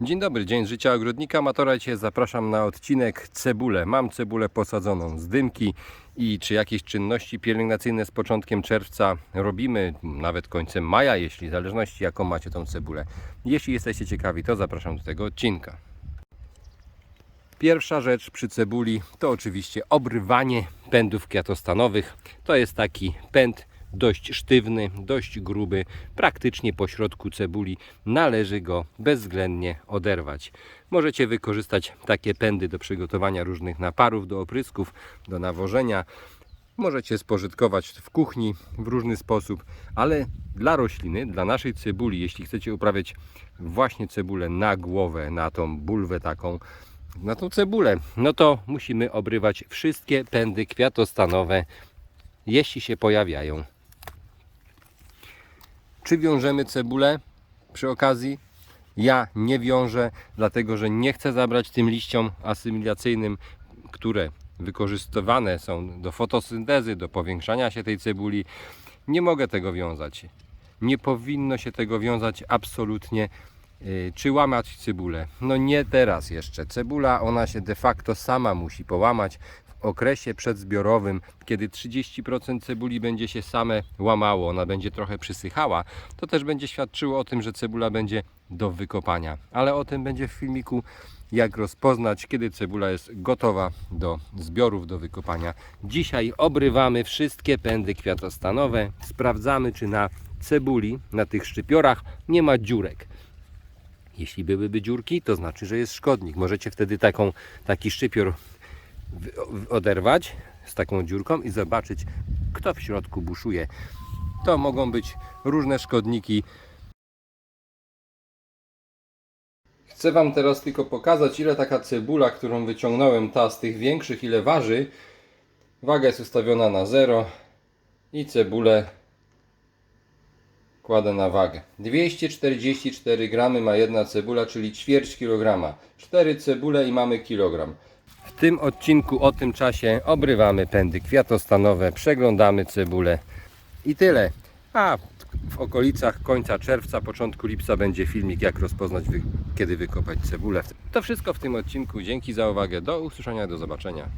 Dzień dobry, dzień życia ogrodnika Matora. Dzisiaj zapraszam na odcinek cebulę. Mam cebulę posadzoną z dymki i czy jakieś czynności pielęgnacyjne z początkiem czerwca robimy, nawet końcem maja, jeśli w zależności jaką macie tą cebulę. Jeśli jesteście ciekawi, to zapraszam do tego odcinka. Pierwsza rzecz przy cebuli to oczywiście obrywanie pędów kwiatostanowych. To jest taki pęd dość sztywny, dość gruby. Praktycznie po środku cebuli należy go bezwzględnie oderwać. Możecie wykorzystać takie pędy do przygotowania różnych naparów, do oprysków, do nawożenia. Możecie spożytkować w kuchni w różny sposób, ale dla rośliny, dla naszej cebuli, jeśli chcecie uprawiać właśnie cebulę na głowę, na tą bulwę taką, na tą cebulę, no to musimy obrywać wszystkie pędy kwiatostanowe, jeśli się pojawiają. Czy wiążemy cebulę przy okazji? Ja nie wiążę, dlatego że nie chcę zabrać tym liściom asymilacyjnym, które wykorzystywane są do fotosyntezy, do powiększania się tej cebuli. Nie mogę tego wiązać. Nie powinno się tego wiązać absolutnie. Yy, Czy łamać cebulę? No nie teraz jeszcze. Cebula, ona się de facto sama musi połamać w okresie przedzbiorowym, kiedy 30% cebuli będzie się same łamało, ona będzie trochę przysychała, to też będzie świadczyło o tym, że cebula będzie do wykopania. Ale o tym będzie w filmiku, jak rozpoznać, kiedy cebula jest gotowa do zbiorów, do wykopania. Dzisiaj obrywamy wszystkie pędy kwiatostanowe, sprawdzamy, czy na cebuli, na tych szczypiorach nie ma dziurek. Jeśli byłyby dziurki, to znaczy, że jest szkodnik. Możecie wtedy taką, taki szczypior oderwać z taką dziurką i zobaczyć, kto w środku buszuje. To mogą być różne szkodniki. Chcę Wam teraz tylko pokazać, ile taka cebula, którą wyciągnąłem, ta z tych większych, ile waży. Waga jest ustawiona na 0 i cebulę kładę na wagę. 244 gramy ma jedna cebula, czyli ćwierć kilograma. 4 cebule i mamy kilogram. W tym odcinku o tym czasie obrywamy pędy kwiatostanowe, przeglądamy cebulę i tyle. A w okolicach końca czerwca, początku lipca będzie filmik jak rozpoznać kiedy wykopać cebulę. To wszystko w tym odcinku. Dzięki za uwagę. Do usłyszenia, do zobaczenia.